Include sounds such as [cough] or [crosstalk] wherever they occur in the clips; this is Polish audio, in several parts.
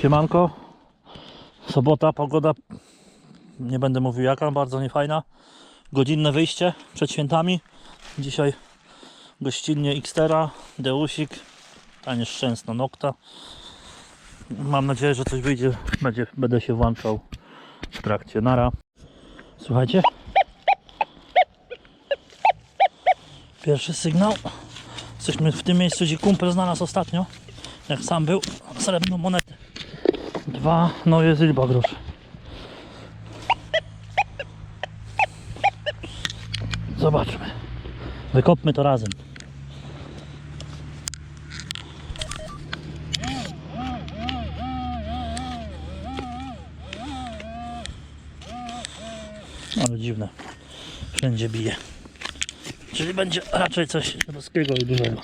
Siemanko. Sobota, pogoda. Nie będę mówił jaka, bardzo niefajna. Godzinne wyjście przed świętami. Dzisiaj gościnnie Xtera, Deusik, ta nieszczęsna Nokta. Mam nadzieję, że coś wyjdzie. Będzie, będę się włączał w trakcie. Nara. Słuchajcie. Pierwszy sygnał. Jesteśmy w tym miejscu, gdzie kumpel znalazł ostatnio. Jak sam był, srebrną monetę. Dwa, no jest liczba groszy. Zobaczmy. Wykopmy to razem. Ale dziwne. Wszędzie bije. Czyli będzie raczej coś ruskiego i dużego.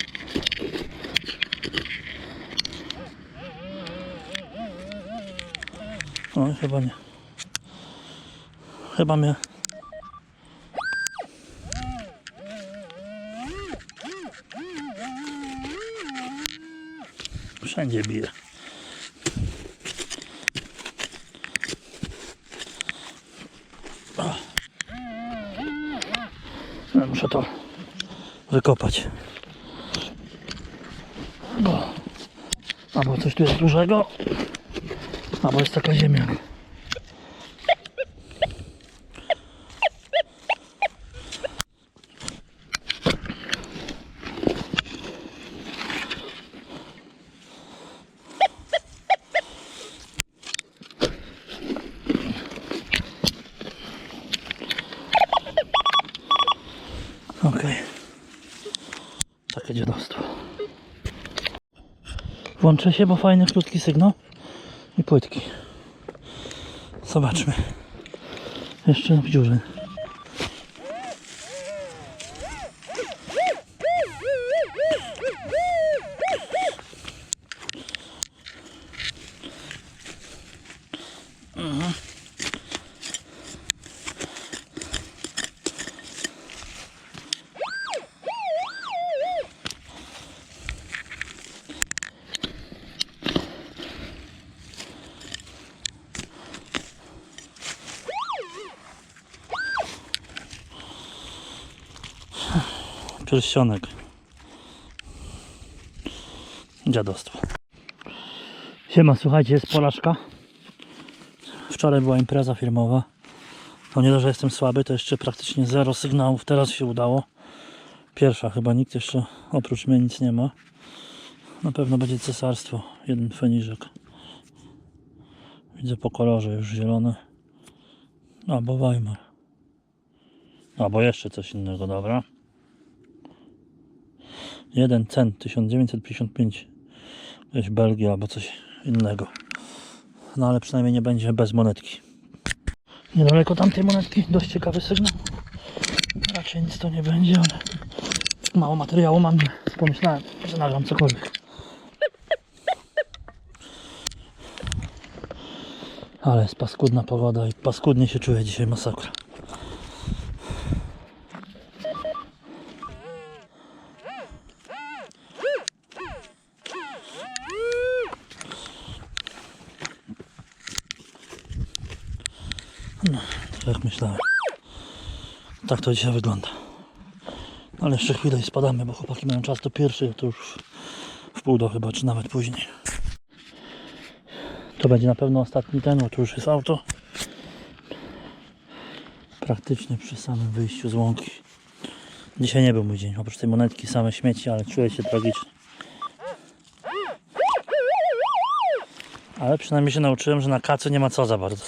O, chyba nie. Chyba mnie. Wszędzie bije. Ja Muszę to wykopać. Bo albo coś tu jest dużego, albo jest taka ziemia. Okej. Takie. Włączę się, bo fajny, krótki sygnał i płytki. Zobaczmy. Jeszcze w dziurze. Pierścionek. Dziadostwo. Siema, słuchajcie, jest Polaszka. Wczoraj była impreza firmowa. To nie to, że jestem słaby, to jeszcze praktycznie zero sygnałów. Teraz się udało. Pierwsza, chyba nikt jeszcze oprócz mnie nic nie ma. Na pewno będzie cesarstwo. Jeden feniżek. Widzę po kolorze już zielone. Albo Weimar. Albo jeszcze coś innego, dobra. Jeden cent 1955 Jakaś Belgia albo coś innego. No ale przynajmniej nie będzie bez monetki. Niedaleko tamtej monetki Dość ciekawy sygnał. Raczej nic to nie będzie, ale Mało materiału mam Pomyślałem, że nagram cokolwiek. Ale jest paskudna pogoda i paskudnie się czuję dzisiaj masakra Tak jak myślałem. Tak to dzisiaj wygląda. Ale jeszcze chwilę i spadamy, bo chłopaki mają czas do pierwszej, to już w pół do chyba, czy nawet później. To będzie na pewno ostatni ten, bo tu już jest auto. Praktycznie przy samym wyjściu z łąki. Dzisiaj nie był mój dzień, oprócz tej monetki same śmieci, ale czuję się tragicznie. Ale przynajmniej się nauczyłem, że na kacu nie ma co za bardzo.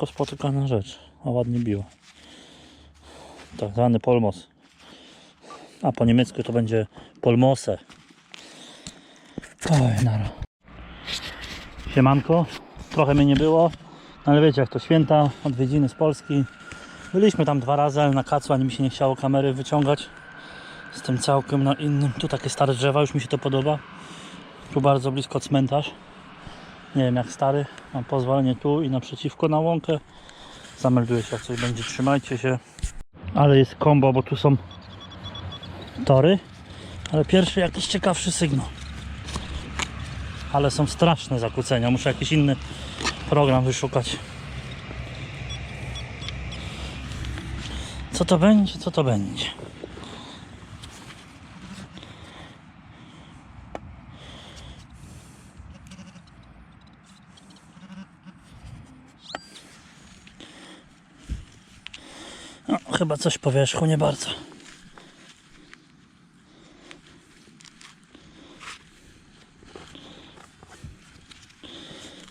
Rzadko spotykana rzecz, a ładnie biło. Tak zwany polmos. A po niemiecku to będzie polmose. Oj, nara. Siemanko. Trochę mnie nie było, ale wiecie jak to święta, odwiedziny z Polski. Byliśmy tam dwa razy, ale na kacu ani mi się nie chciało kamery wyciągać. Jestem całkiem na innym. Tu takie stare drzewa, już mi się to podoba. Tu bardzo blisko cmentarz. Nie wiem jak stary. Mam pozwolenie tu i naprzeciwko na łąkę. Zamelduję się jak coś będzie. Trzymajcie się. Ale jest kombo, bo tu są tory, ale pierwszy jakiś ciekawszy sygnał. Ale są straszne zakłócenia, muszę jakiś inny program wyszukać. Co to będzie, co to będzie? No, chyba coś po wierzchu, nie bardzo.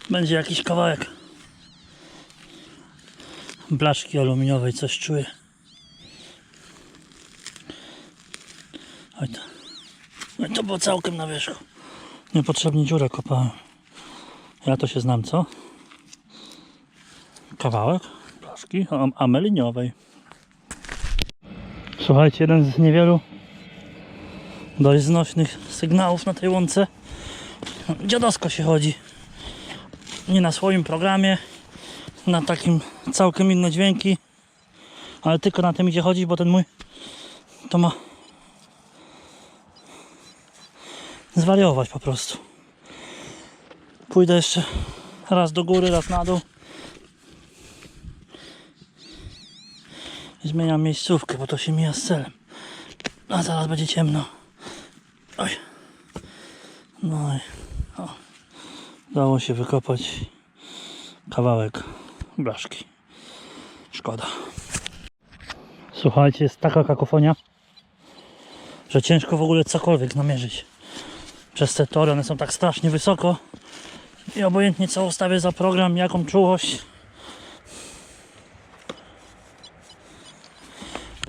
Będzie jakiś kawałek blaszki aluminiowej, coś czuję. Oj to, oj to było całkiem na wierzchu. Niepotrzebnie dziurę kopałem. Ja to się znam, co? Kawałek blaszki am- ameliniowej. Słuchajcie, jeden z niewielu dość znośnych sygnałów na tej łące. Dziadowsko się chodzi. Nie na swoim programie, na takim całkiem inne dźwięki, ale tylko na tym idzie chodzić, bo ten mój to ma zwariować po prostu. Pójdę jeszcze raz do góry, raz na dół. Zmieniam miejscówkę, bo to się mija z celem. A zaraz będzie ciemno. Oj. No i o. Udało się wykopać kawałek blaszki. Szkoda. Słuchajcie, jest taka kakofonia, że ciężko w ogóle cokolwiek namierzyć. Przez te tory one są tak strasznie wysoko i obojętnie co ustawię za program, jaką czułość,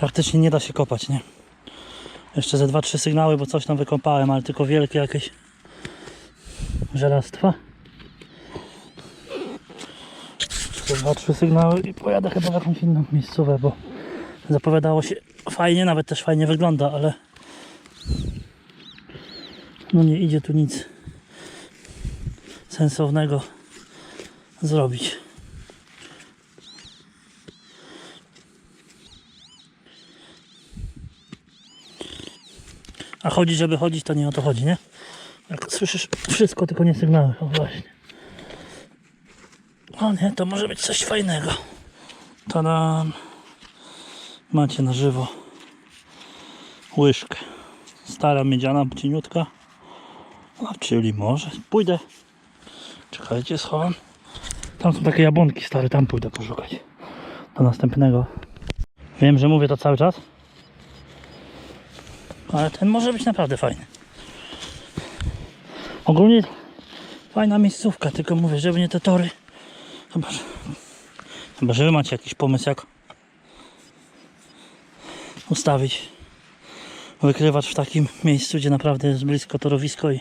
praktycznie nie da się kopać, nie? Jeszcze ze 2-3 sygnały, bo coś tam wykopałem, ale tylko wielkie jakieś żelastwa. Jeszcze 2-3 sygnały i pojadę chyba w jakąś inną miejscówę, bo zapowiadało się fajnie, nawet też fajnie wygląda, ale no nie idzie tu nic sensownego zrobić. Chodzi, żeby chodzić, to nie o to chodzi, nie? Jak słyszysz wszystko, tylko nie sygnały. O właśnie. O nie, to może być coś fajnego. Tadam. Macie na żywo łyżkę. Stara miedziana, cieniutka. A czyli może pójdę. Czekajcie, schowam. Tam są takie jabłonki stare, tam pójdę poszukać. Do następnego. Wiem, że mówię to cały czas. Ale ten może być naprawdę fajny. Ogólnie fajna miejscówka, tylko mówię, żeby nie te tory. Chyba, że, chyba, że wy macie jakiś pomysł, jak ustawić wykrywacz w takim miejscu, gdzie naprawdę jest blisko torowisko i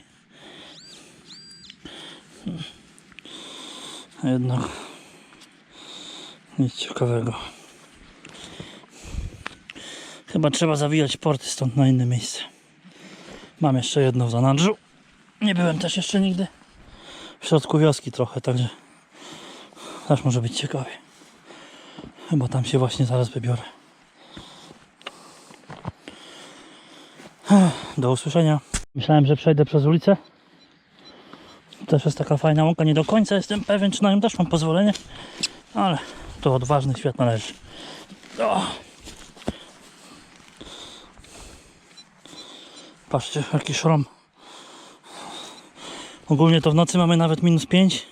jednak nic ciekawego. Chyba trzeba zawijać porty stąd na inne miejsce. Mam jeszcze jedno w zanadrzu. Nie byłem też jeszcze nigdy w środku wioski trochę, także też może być ciekawie. Chyba tam się właśnie zaraz wybiorę. Do usłyszenia. Myślałem, że przejdę przez ulicę. Też jest taka fajna łąka. Nie do końca jestem pewien, czy na nią też mam pozwolenie, ale to odważnych świat należy. O. Patrzcie, jaki szrom. Ogólnie to w nocy mamy nawet minus 5.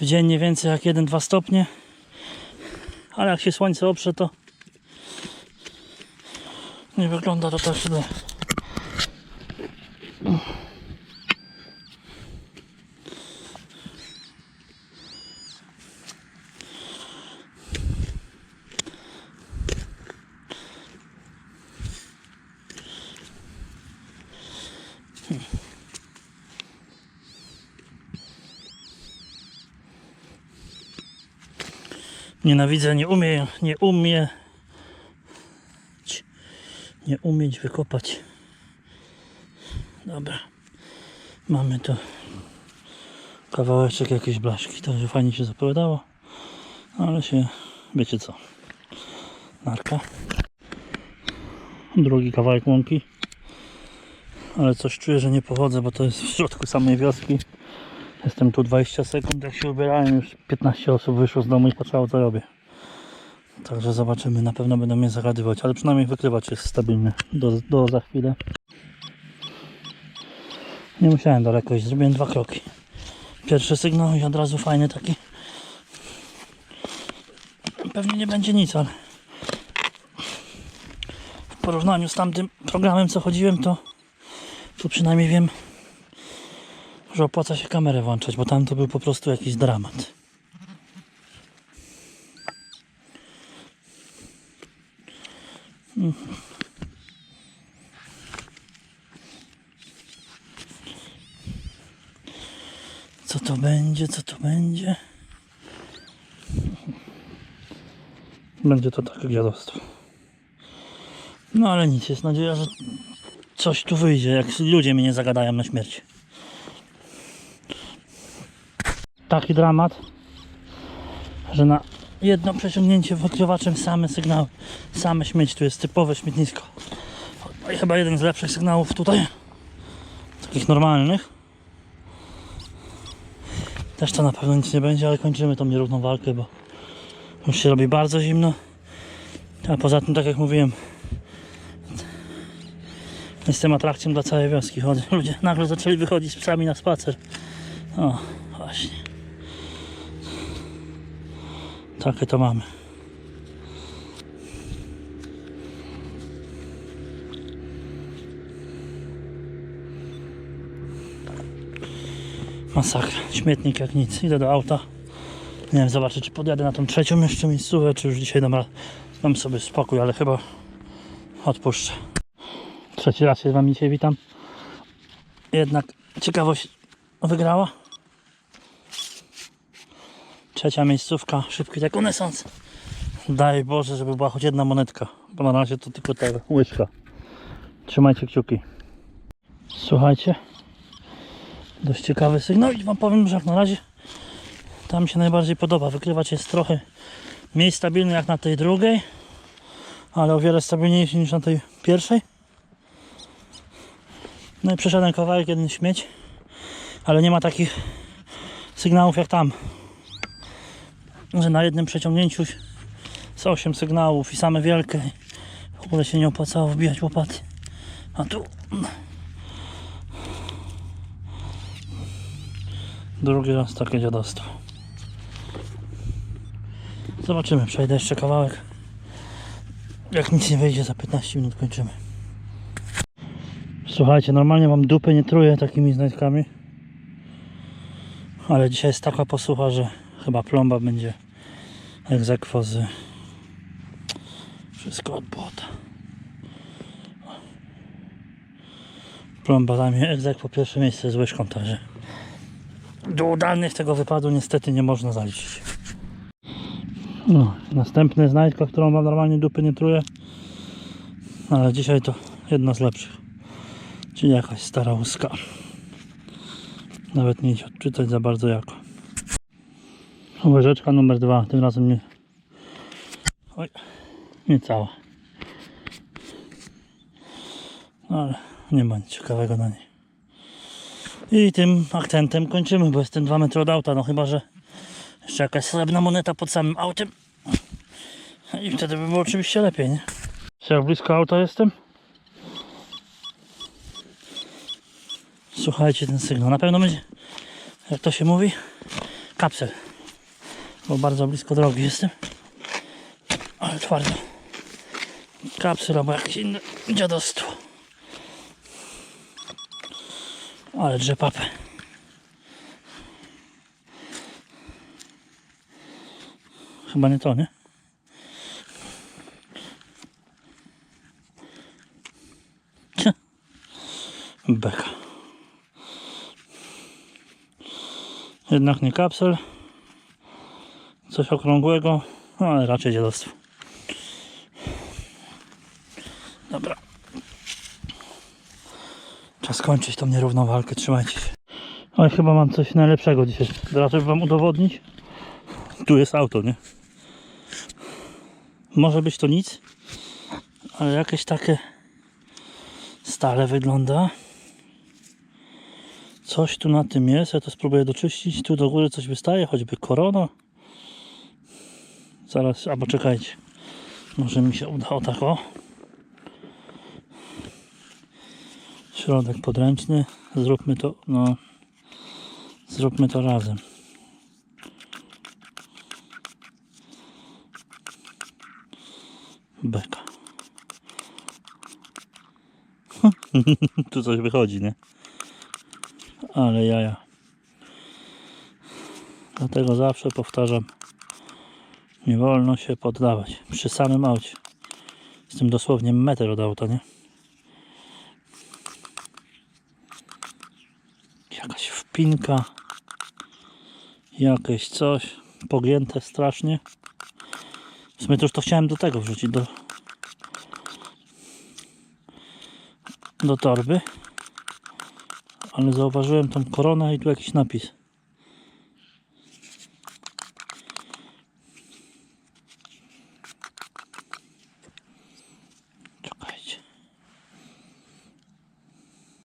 W dzień nie więcej jak 1-2 stopnie. Ale jak się słońce oprze, to nie wygląda to tak źle. Nienawidzę, nie umie, nie umie, nie umieć wykopać. Dobra, mamy tu kawałeczek jakiejś blaszki, także fajnie się zapowiadało, ale się, wiecie co, narka. Drugi kawałek łąki. Ale coś czuję, że nie pochodzę, bo to jest w środku samej wioski. Jestem tu 20 sekund, jak się ubierałem, już 15 osób wyszło z domu i patrzało co robię. Także zobaczymy, na pewno będą mnie zagadywać, ale przynajmniej wykrywacz jest stabilny do, do za chwilę. Nie musiałem daleko iść, zrobiłem dwa kroki. Pierwszy sygnał i od razu fajny taki. Pewnie nie będzie nic, ale w porównaniu z tamtym programem co chodziłem to tu przynajmniej wiem, że opłaca się kamerę włączać, bo tam to był po prostu jakiś dramat. Co to będzie, co to będzie? Będzie to takie dziadostwo. No ale nic, jest nadzieja, że coś tu wyjdzie, jak ludzie mnie nie zagadają na śmierć. Taki dramat, że na jedno przeciągnięcie wykrywaczem same sygnały, same śmieci, tu jest typowe śmietnisko. No i chyba jeden z lepszych sygnałów tutaj, takich normalnych. Też to na pewno nic nie będzie, ale kończymy tą nierówną walkę, bo już się robi bardzo zimno. A poza tym, tak jak mówiłem, jestem atrakcją dla całej wioski. Ludzie nagle zaczęli wychodzić z psami na spacer. O, właśnie. Takie to mamy. Masakra. Śmietnik jak nic. Idę do auta. Nie wiem, zobaczę czy podjadę na tą trzecią jeszcze miejscówę, czy już dzisiaj dam, dam sobie spokój, ale chyba odpuszczę. Trzeci raz się z Wami dzisiaj witam. Jednak ciekawość wygrała. Trzecia miejscówka, szybki rekonesans. Daj Boże, żeby była choć jedna monetka, bo na razie to tylko ta łyżka. Trzymajcie kciuki. Słuchajcie, dość ciekawy sygnał i Wam powiem, że jak na razie tam się najbardziej podoba. Wykrywać jest trochę mniej stabilny jak na tej drugiej, ale o wiele stabilniejszy niż na tej pierwszej. No i przeszedłem kawałek jeden śmieć, ale nie ma takich sygnałów jak tam, że na jednym przeciągnięciu z 8 sygnałów i same wielkie. W ogóle się nie opłacało wbijać łopaty. A tu drugi raz takie dziadostwo. Zobaczymy, przejdę jeszcze kawałek. Jak nic nie wyjdzie, za 15 minut kończymy. Słuchajcie, normalnie mam dupę, nie truję takimi znajdkami. Ale dzisiaj jest taka posłucha, że chyba plomba będzie egzekwo wszystko od błota. Plomba zajmie egzekwo pierwsze miejsce z łyżką, także do udanych tego wypadu niestety nie można zaliczyć. No, następna znajdka, którą wam normalnie dupy nie truję. Ale dzisiaj to jedna z lepszych. Czyli jakaś stara łuska. Nawet nie idzie odczytać za bardzo jako. Łyżeczka numer dwa. Tym razem nie. Oj, nie cała. No, Ale nie ma nic ciekawego na niej. I tym akcentem kończymy, bo jestem 2 metry od auta. No chyba, że jeszcze jakaś srebrna moneta pod samym autem. I wtedy by było oczywiście lepiej, nie? Czy jak blisko auta jestem? Słuchajcie ten sygnał. Na pewno będzie, jak to się mówi, kapsel. Bo bardzo blisko drogi jestem. Ale twardo. Kapsel albo jakieś inne dziadostwo. Ale drze papę. Chyba nie to, nie? Beka. Jednak nie kapsel. Coś okrągłego, no ale raczej dziadostwo. Dobra. Czas skończyć tą nierówną walkę, trzymajcie się. Oj, chyba mam coś najlepszego dzisiaj. Żeby wam udowodnić. Tu jest auto, nie? Może być to nic, ale jakieś takie stale wygląda. Coś tu na tym jest, ja to spróbuję doczyścić. Tu do góry coś wystaje, choćby korona. Zaraz, albo czekajcie. Może mi się udało tak o. Środek podręczny. Zróbmy to, no. Zróbmy to razem. Beka. [laughs] tu coś wychodzi, nie? Ale jaja. Dlatego zawsze powtarzam, nie wolno się poddawać. Przy samym aucie. Jestem dosłownie metr od auta, nie? Jakaś wpinka. Jakieś coś. Pogięte strasznie. W sumie to już to chciałem do tego wrzucić, do, do torby. Ale zauważyłem tą koronę i tu jakiś napis.